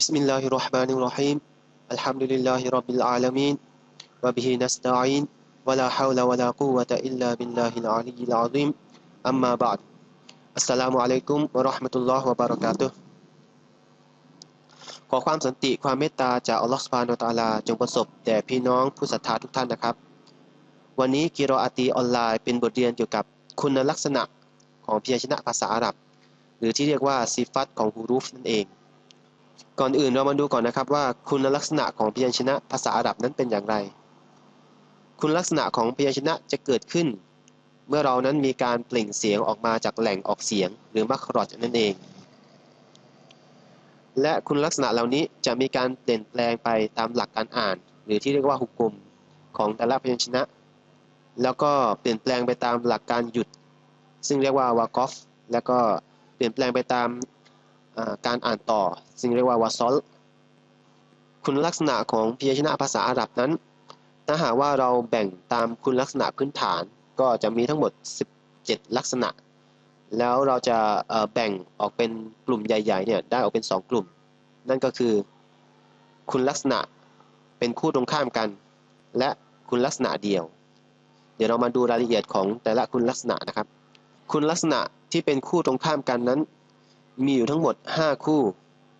بسم الله الرحمن الرحيم الحمد لله رب العالمين وبه نستعين ولا حول ولا قوة إلا بالله العلي العظيم أما بعد السلام عليكم ورحمة الله وبركاته ขอความสันติความเมตตาจากอัลลอฮฺสุบฮานาอัลตะอาลาจงประสบแด่พี่น้องผู้ศรัทธาทุกท่านนะครับ วันนี้กิโรอาตีออนไลน์เป็นบทเรียนเกี่ยวกับคุณลักษณะของพยัญชนะภาษาอาหรับ หรือที่เรียกว่าซิฟัตของฮูรูฟนั่นเอง ก่อนอื่นเรามาดูก่อนนะครับว่าคุณลักษณะของพยัญชนะภาษาอาหรับนั้นเป็นอย่างไร คุณลักษณะของพยัญชนะจะเกิดขึ้น เมื่อเรานั้นมีการเปล่งเสียงออกมาจากแหล่งออกเสียง หรือมัครอจนั่นเอง และคุณลักษณะเหล่านี้จะมีการเปลี่ยนแปลงไปตามหลักการอ่าน หรือที่เรียกว่าฮุกกลมของแต่ละพยัญชนะ แล้วก็เปลี่ยนแปลงไปตามหลักการหยุด ซึ่งเรียกว่าวากอฟ แล้วก็เปลี่ยนแปลงไปตาม การอ่านต่อซึ่งเรียกว่าวาซอลคุณลักษณะของพยัญชนะภาษาอาหรับนั้น ถ้าหากว่าเราแบ่งตามคุณลักษณะพื้นฐานก็จะมีทั้งหมด 17 ลักษณะ แล้วเราจะแบ่งออกเป็นกลุ่มใหญ่ๆเนี่ยได้ออกเป็น 2 กลุ่ม นั่นก็คือ คุณลักษณะเป็นคู่ตรงข้ามกัน และคุณลักษณะเดียว เดี๋ยวเรามาดูรายละเอียดของแต่ละคุณลักษณะนะครับ คุณลักษณะที่เป็นคู่ตรงข้ามกันนั้น มีอยู่ทั้งหมด 5 คู่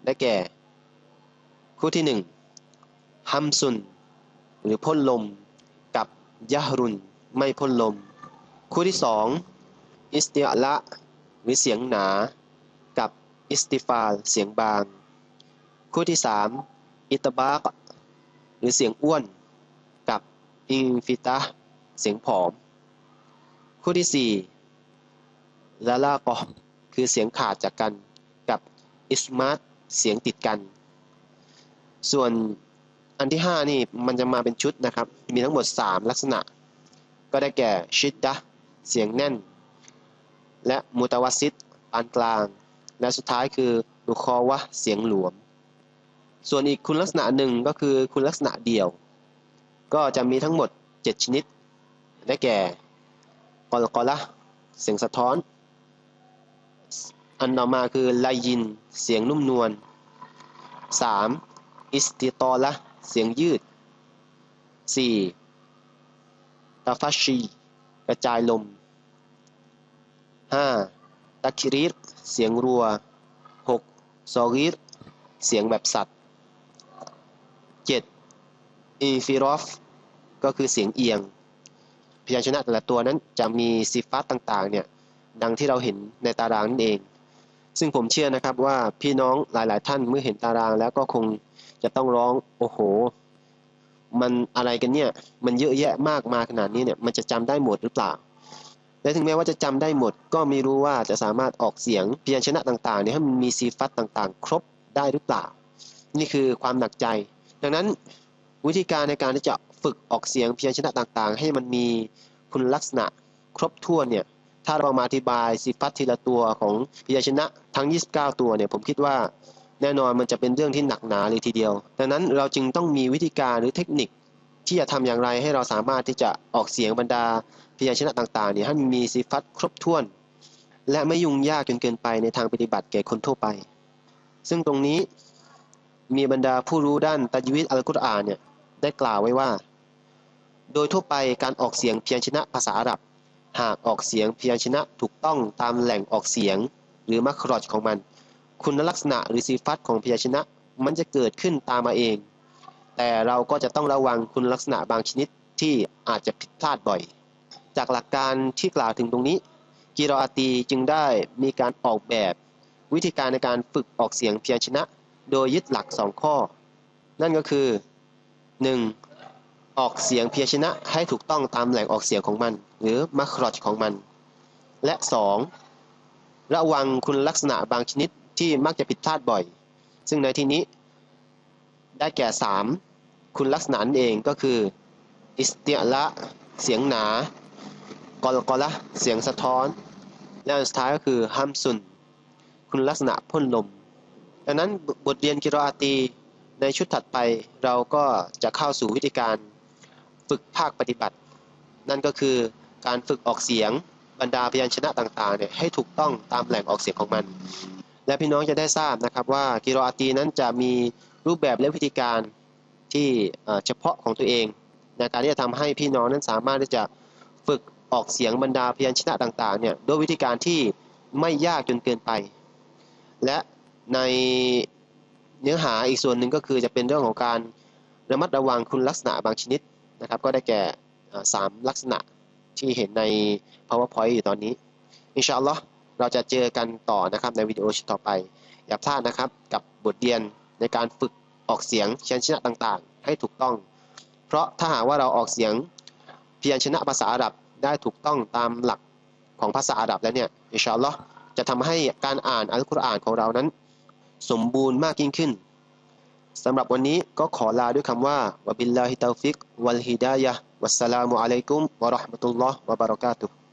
ได้แก่ คู่ที่ 1 ฮัมซุน หรือพ่นลม กับยะฮรุน ไม่พ่นลม คู่ที่ 2 อิสติละ หรือเสียงหนา กับอิสติฟาล เสียงบาง คู่ที่ 3 อิตบากหรือเสียงอ้วน กับอินฟิตาเสียงผอม คู่ที่ 4ลาลากอคือเสียงขาดจากกัน อิสมาร์เสียงติดกัน ส่วนอันที่ 5 นี่มันจะมาเป็นชุดนะครับ มีทั้งหมด 3 ลักษณะ ก็ได้แก่ชิดดะเสียงแน่น และมุตวัสิตปานกลาง และสุดท้ายคือนุคอวะเสียงหลวม ส่วนอีกคุณลักษณะหนึ่งก็คือคุณลักษณะเดี่ยว ก็จะมีทั้งหมด 7 ชนิด ได้แก่กอลกอละเสียงสะท้อน อันต่อมาคือลายิน เสียงนุ่มนวล 3. อิสติตอละเสียงยืด 4. ตาฟัชชี กระจายลม 5. ตักคิริรเสียงรัว 6. ซอริรเสียงแบบสัตว์ 7. อินฟิรอฟ ก็คือเสียงเอียง พยัญชนะแต่ละตัวนั้นจะมีสิฟัตต่างๆเนี่ยดังที่เราเห็นในตารางนั่นเอง ซึ่งผมเชื่อนะครับว่าพี่น้องหลาย ๆ ท่านเมื่อเห็นตารางแล้วก็คงจะต้องร้องโอ้โห มันอะไรกันเนี่ย มันเยอะแยะมากมาขนาดนี้เนี่ย มันจะจำได้หมดหรือเปล่า และถึงแม้ว่าจะจำได้หมด ก็ไม่รู้ว่าจะสามารถออกเสียงเพียัญชนะต่างๆเนี่ยให้มันมีซีฟัตต่างๆ ครบได้หรือเปล่า นี่คือความหนักใจ ดังนั้นวิธีการในการที่จะฝึกออกเสียงเพียัญชนะต่างๆ ให้มันมีคุณลักษณะครบถ้วนเนี่ย ถ้าเรามาอธิบายซีฟัตทีละตัวของพยัญชนะทั้ง 29 ตัวเนี่ยผมคิดว่าแน่นอนมันจะเป็นเรื่องที่หนักหนาเลยทีเดียว ดังนั้นเราจึงต้องมีวิธีการหรือเทคนิคที่จะทำอย่างไรให้เราสามารถที่จะออกเสียงบรรดาพยัญชนะต่างๆเนี่ยให้มีซีฟัตครบถ้วน และไม่ยุ่งยากจนเกินไปในทางปฏิบัติแก่คนทั่วไป ซึ่งตรงนี้มีบรรดาผู้รู้ด้านตัจวิตอัลกุรอานเนี่ยได้กล่าวไว้ว่า โดยทั่วไปการออกเสียงพยัญชนะภาษาอาหรับ หากออกเสียงพยัญชนะถูกต้องตามแหล่งออกเสียง หรือมัครอจของมัน คุณลักษณะหรือซีฟัตของพยัญชนะมันจะเกิดขึ้นตามมาเอง แต่เราก็จะต้องระวังคุณลักษณะบางชนิดที่อาจจะผิดพลาดบ่อย จากหลักการที่กล่าวถึงตรงนี้กิรออาตีจึงได้มีการออกแบบ วิธีการในการฝึกออกเสียงพยัญชนะ โดยยึดหลัก 2 ข้อ นั่นก็คือ 1. ออกเสียงพยัญชนะให้ถูกต้องตามแหล่งออกเสียงของมัน หรือมัครอจของมัน และ 2. ระวังคุณลักษณะบางชนิดที่มักจะผิดพลาดบ่อย ซึ่งในที่นี้ ได้แก่ 3. คุณลักษณะนั่นเองก็คืออิสติละ เสียงหนากอลกอละเสียงสะท้อน และสุดท้ายก็คือฮัมซุน คุณลักษณะพ่นลม ดังนั้นบทเรียนกิรออาตีในชุดถัดไปเราก็จะเข้าสู่วิธีการ ฝึกภาคปฏิบัติ นั่นก็คือการฝึกออกเสียงบรรดาพยัญชนะต่างๆเนี่ยให้ถูกต้องตามแหล่งออกเสียงของมัน และพี่น้องจะได้ทราบนะครับว่ากิโรอาตีนั้นจะมีรูปแบบและวิธีการที่เอ่อเฉพาะของตัวเองในการที่จะทำให้พี่น้องนั้นสามารถที่จะฝึกออกเสียงบรรดาพยัญชนะต่างๆเนี่ยด้วยวิธีการที่ไม่ยากจนเกินไป และในเนื้อหาอีกส่วนหนึ่งก็คือจะเป็นเรื่องของการระมัดระวังคุณลักษณะบางชนิด นะครับ ก็ได้แก่เอ่อสามลักษณะที่เห็นใน powerpoint อยู่ตอนนี้ อินชาอัลลอฮ์เราจะเจอกันต่อนะครับในวิดีโอชุดต่อไป อย่าพลาดนะครับกับบทเรียนในการฝึกออกเสียงพยัญชนะต่างๆ ให้ถูกต้อง เพราะถ้าหากว่าเราออกเสียงเพียัญชนะภาษาอาหรับได้ถูกต้องตามหลักของภาษาอาหรับแล้วเนี่ยอินชาอัลลอฮ์จะทำให้การอ่านอัลกุรอานของเรานั้น สมบูรณ์มากยิ่งขึ้น สำหรับวันนี้ก็ขอลาด้วยคำว่าวะบิลลาฮิตาฟิก วัลฮิดายะวัสสลามุอะลัยกุมวะราะห์มะตุลลอฮ์วะบะเราะกาตุฮ์